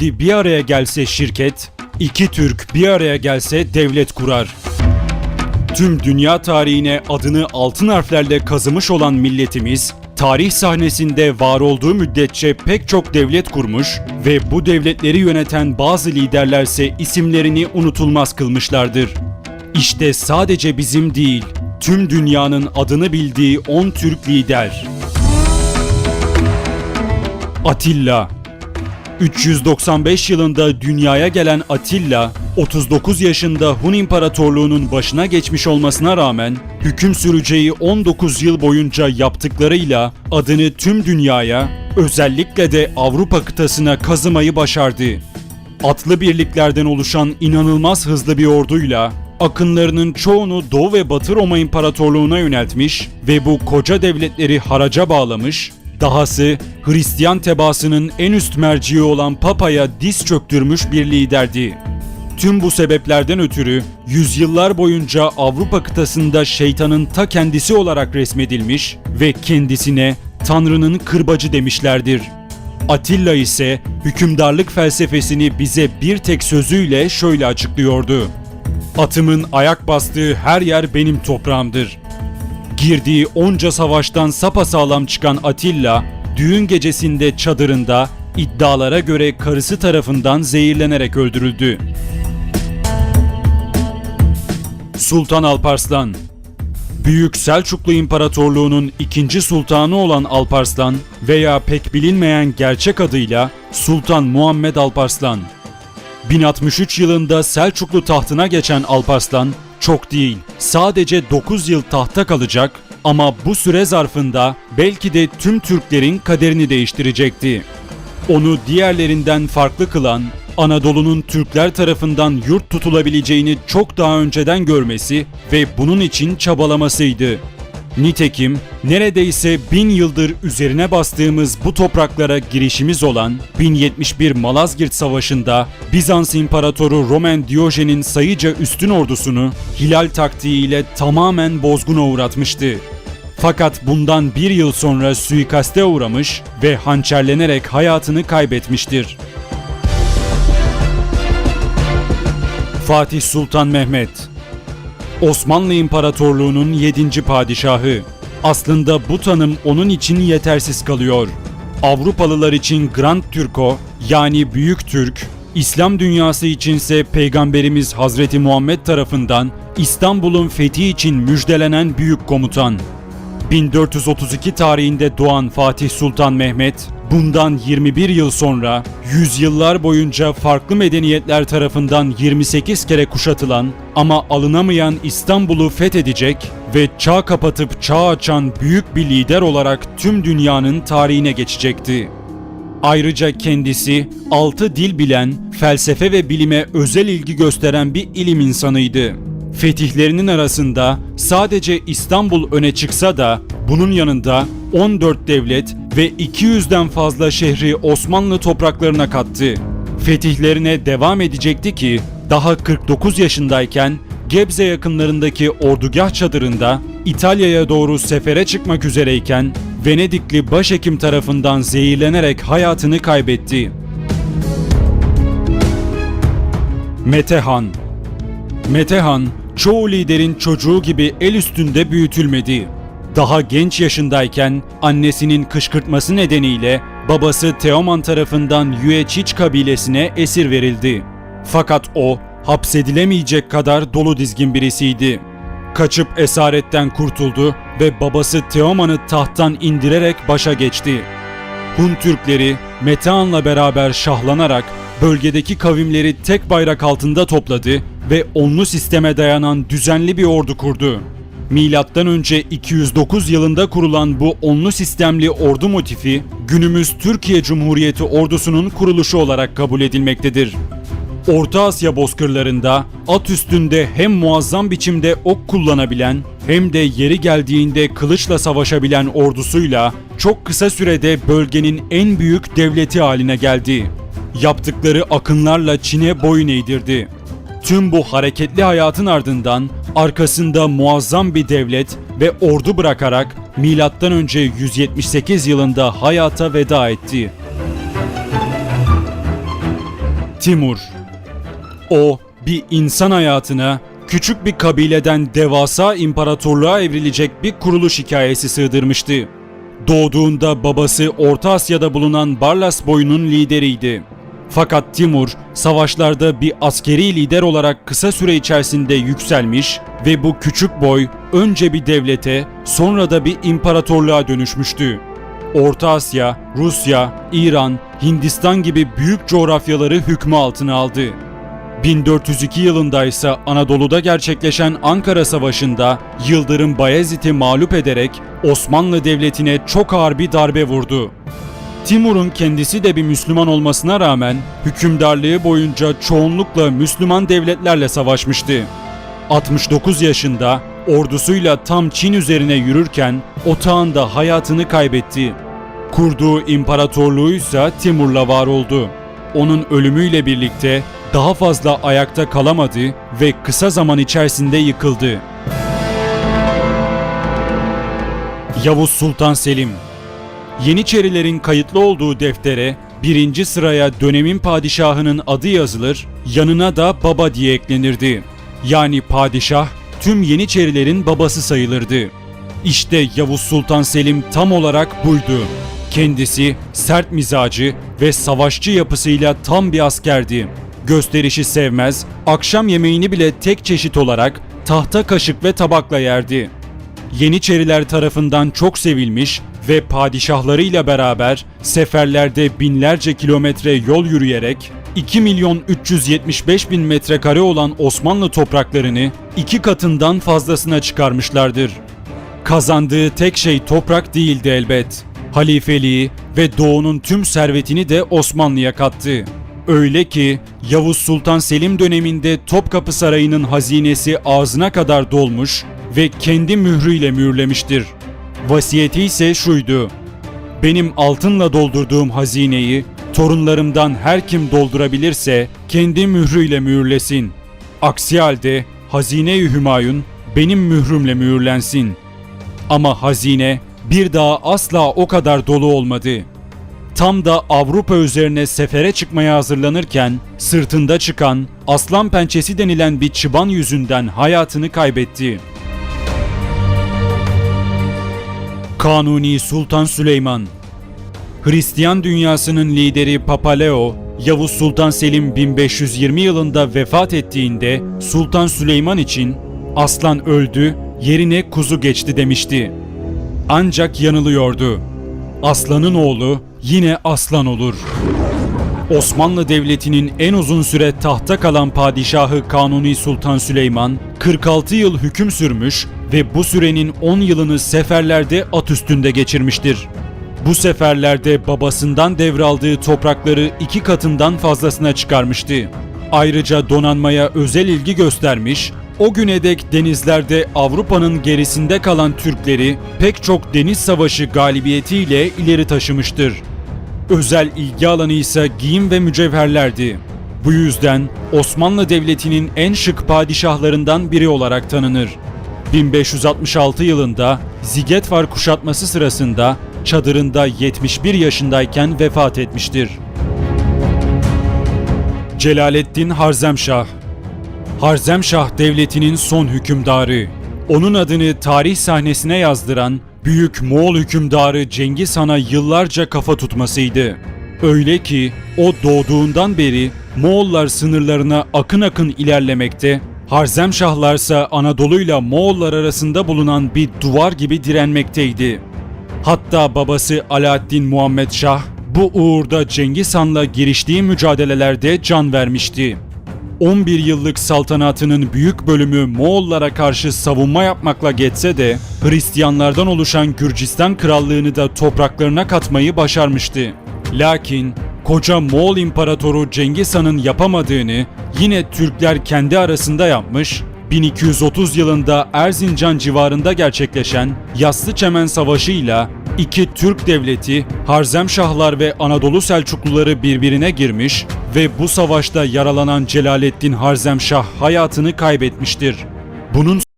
Yahudi bir araya gelse şirket, iki Türk bir araya gelse devlet kurar. Tüm dünya tarihine adını altın harflerle kazımış olan milletimiz, tarih sahnesinde var olduğu müddetçe pek çok devlet kurmuş ve bu devletleri yöneten bazı liderlerse isimlerini unutulmaz kılmışlardır. İşte sadece bizim değil, tüm dünyanın adını bildiği 10 Türk lider. Atilla 395 yılında dünyaya gelen Atilla, 39 yaşında Hun İmparatorluğu'nun başına geçmiş olmasına rağmen hüküm süreceği 19 yıl boyunca yaptıklarıyla adını tüm dünyaya, özellikle de Avrupa kıtasına kazımayı başardı. Atlı birliklerden oluşan inanılmaz hızlı bir orduyla akınlarının çoğunu Doğu ve Batı Roma İmparatorluğu'na yöneltmiş ve bu koca devletleri haraca bağlamış, dahası Hristiyan tebaasının en üst merciği olan Papa'ya diz çöktürmüş bir liderdi. Tüm bu sebeplerden ötürü yüzyıllar boyunca Avrupa kıtasında şeytanın ta kendisi olarak resmedilmiş ve kendisine Tanrı'nın kırbacı demişlerdir. Atilla ise hükümdarlık felsefesini bize bir tek sözüyle şöyle açıklıyordu. Atımın ayak bastığı her yer benim toprağımdır. Girdiği onca savaştan sapasağlam çıkan Atilla, düğün gecesinde çadırında iddialara göre karısı tarafından zehirlenerek öldürüldü. Sultan Alparslan Büyük Selçuklu İmparatorluğu'nun ikinci sultanı olan Alparslan veya pek bilinmeyen gerçek adıyla Sultan Muhammed Alparslan. 1063 yılında Selçuklu tahtına geçen Alparslan çok değil sadece 9 yıl tahta kalacak ama bu süre zarfında belki de tüm Türklerin kaderini değiştirecekti. Onu diğerlerinden farklı kılan Anadolu'nun Türkler tarafından yurt tutulabileceğini çok daha önceden görmesi ve bunun için çabalamasıydı. Nitekim neredeyse bin yıldır üzerine bastığımız bu topraklara girişimiz olan 1071 Malazgirt Savaşı'nda Bizans İmparatoru Roman Diyojen'in sayıca üstün ordusunu hilal taktiğiyle tamamen bozguna uğratmıştı. Fakat bundan bir yıl sonra suikaste uğramış ve hançerlenerek hayatını kaybetmiştir. Fatih Sultan Mehmet Osmanlı İmparatorluğu'nun 7. padişahı. Aslında bu tanım onun için yetersiz kalıyor. Avrupalılar için Grand Türko yani Büyük Türk, İslam dünyası içinse Peygamberimiz Hazreti Muhammed tarafından İstanbul'un fethi için müjdelenen büyük komutan. 1432 tarihinde doğan Fatih Sultan Mehmet, bundan 21 yıl sonra yüzyıllar boyunca farklı medeniyetler tarafından 28 kere kuşatılan ama alınamayan İstanbul'u fethedecek ve çağ kapatıp çağ açan büyük bir lider olarak tüm dünyanın tarihine geçecekti. Ayrıca kendisi altı dil bilen, felsefe ve bilime özel ilgi gösteren bir ilim insanıydı. Fetihlerinin arasında sadece İstanbul öne çıksa da bunun yanında 14 devlet ve 200'den fazla şehri Osmanlı topraklarına kattı. Fetihlerine devam edecekti ki daha 49 yaşındayken Gebze yakınlarındaki ordugah çadırında İtalya'ya doğru sefere çıkmak üzereyken Venedikli başhekim tarafından zehirlenerek hayatını kaybetti. Metehan Metehan, çoğu liderin çocuğu gibi el üstünde büyütülmedi. Daha genç yaşındayken annesinin kışkırtması nedeniyle babası Teoman tarafından Yueçiç kabilesine esir verildi. Fakat o hapsedilemeyecek kadar dolu dizgin birisiydi. Kaçıp esaretten kurtuldu ve babası Teoman'ı tahttan indirerek başa geçti. Hun Türkleri Metehan'la beraber şahlanarak bölgedeki kavimleri tek bayrak altında topladı ve onlu sisteme dayanan düzenli bir ordu kurdu. Milattan önce 209 yılında kurulan bu onlu sistemli ordu motifi günümüz Türkiye Cumhuriyeti ordusunun kuruluşu olarak kabul edilmektedir. Orta Asya bozkırlarında at üstünde hem muazzam biçimde ok kullanabilen hem de yeri geldiğinde kılıçla savaşabilen ordusuyla çok kısa sürede bölgenin en büyük devleti haline geldi. Yaptıkları akınlarla Çin'e boyun eğdirdi. Tüm bu hareketli hayatın ardından arkasında muazzam bir devlet ve ordu bırakarak milattan önce 178 yılında hayata veda etti. Timur. O bir insan hayatına küçük bir kabileden devasa imparatorluğa evrilecek bir kuruluş hikayesi sığdırmıştı. Doğduğunda babası Orta Asya'da bulunan Barlas boyunun lideriydi. Fakat Timur savaşlarda bir askeri lider olarak kısa süre içerisinde yükselmiş ve bu küçük boy önce bir devlete sonra da bir imparatorluğa dönüşmüştü. Orta Asya, Rusya, İran, Hindistan gibi büyük coğrafyaları hükmü altına aldı. 1402 yılında ise Anadolu'da gerçekleşen Ankara Savaşı'nda Yıldırım Bayezid'i mağlup ederek Osmanlı Devleti'ne çok ağır bir darbe vurdu. Timur'un kendisi de bir Müslüman olmasına rağmen hükümdarlığı boyunca çoğunlukla Müslüman devletlerle savaşmıştı. 69 yaşında ordusuyla tam Çin üzerine yürürken otağında hayatını kaybetti. Kurduğu imparatorluğu ise Timur'la var oldu. Onun ölümüyle birlikte daha fazla ayakta kalamadı ve kısa zaman içerisinde yıkıldı. Yavuz Sultan Selim Yeniçerilerin kayıtlı olduğu deftere birinci sıraya dönemin padişahının adı yazılır, yanına da baba diye eklenirdi. Yani padişah tüm Yeniçerilerin babası sayılırdı. İşte Yavuz Sultan Selim tam olarak buydu. Kendisi sert mizacı ve savaşçı yapısıyla tam bir askerdi. Gösterişi sevmez, akşam yemeğini bile tek çeşit olarak tahta kaşık ve tabakla yerdi. Yeniçeriler tarafından çok sevilmiş ve padişahlarıyla beraber seferlerde binlerce kilometre yol yürüyerek 2 milyon 375 bin metrekare olan Osmanlı topraklarını iki katından fazlasına çıkarmışlardır. Kazandığı tek şey toprak değildi elbet. Halifeliği ve doğunun tüm servetini de Osmanlı'ya kattı. Öyle ki Yavuz Sultan Selim döneminde Topkapı Sarayı'nın hazinesi ağzına kadar dolmuş ve kendi mührüyle mühürlemiştir. Vasiyeti ise şuydu. Benim altınla doldurduğum hazineyi torunlarımdan her kim doldurabilirse kendi mührüyle mühürlesin. Aksi halde hazine-i Hümayun benim mührümle mühürlensin. Ama hazine bir daha asla o kadar dolu olmadı. Tam da Avrupa üzerine sefere çıkmaya hazırlanırken sırtında çıkan aslan pençesi denilen bir çıban yüzünden hayatını kaybetti. Kanuni Sultan Süleyman Hristiyan dünyasının lideri Papa Leo, Yavuz Sultan Selim 1520 yılında vefat ettiğinde Sultan Süleyman için aslan öldü, yerine kuzu geçti demişti. Ancak yanılıyordu. Aslanın oğlu yine aslan olur. Osmanlı Devleti'nin en uzun süre tahta kalan padişahı Kanuni Sultan Süleyman 46 yıl hüküm sürmüş ve bu sürenin 10 yılını seferlerde at üstünde geçirmiştir. Bu seferlerde babasından devraldığı toprakları iki katından fazlasına çıkarmıştı. Ayrıca donanmaya özel ilgi göstermiş, o güne dek denizlerde Avrupa'nın gerisinde kalan Türkleri pek çok deniz savaşı galibiyetiyle ileri taşımıştır. Özel ilgi alanı ise giyim ve mücevherlerdi. Bu yüzden Osmanlı Devleti'nin en şık padişahlarından biri olarak tanınır. 1566 yılında Zigetvar kuşatması sırasında çadırında 71 yaşındayken vefat etmiştir. Celaleddin Harzemşah Harzemşah Devleti'nin son hükümdarı. Onun adını tarih sahnesine yazdıran büyük Moğol hükümdarı Cengiz Han'a yıllarca kafa tutmasıydı. Öyle ki o doğduğundan beri Moğollar sınırlarına akın akın ilerlemekte, Harzemşahlarsa Anadolu'yla Moğollar arasında bulunan bir duvar gibi direnmekteydi. Hatta babası Alaaddin Muhammed Şah bu uğurda Cengiz Han'la giriştiği mücadelelerde can vermişti. 11 yıllık saltanatının büyük bölümü Moğollara karşı savunma yapmakla geçse de Hristiyanlardan oluşan Gürcistan krallığını da topraklarına katmayı başarmıştı. Lakin koca Moğol İmparatoru Cengiz Han'ın yapamadığını yine Türkler kendi arasında yapmış 1230 yılında Erzincan civarında gerçekleşen Yassı Çemen Savaşı ile iki Türk devleti Harzemşahlar ve Anadolu Selçukluları birbirine girmiş ve bu savaşta yaralanan Celaleddin Harzemşah hayatını kaybetmiştir. Bunun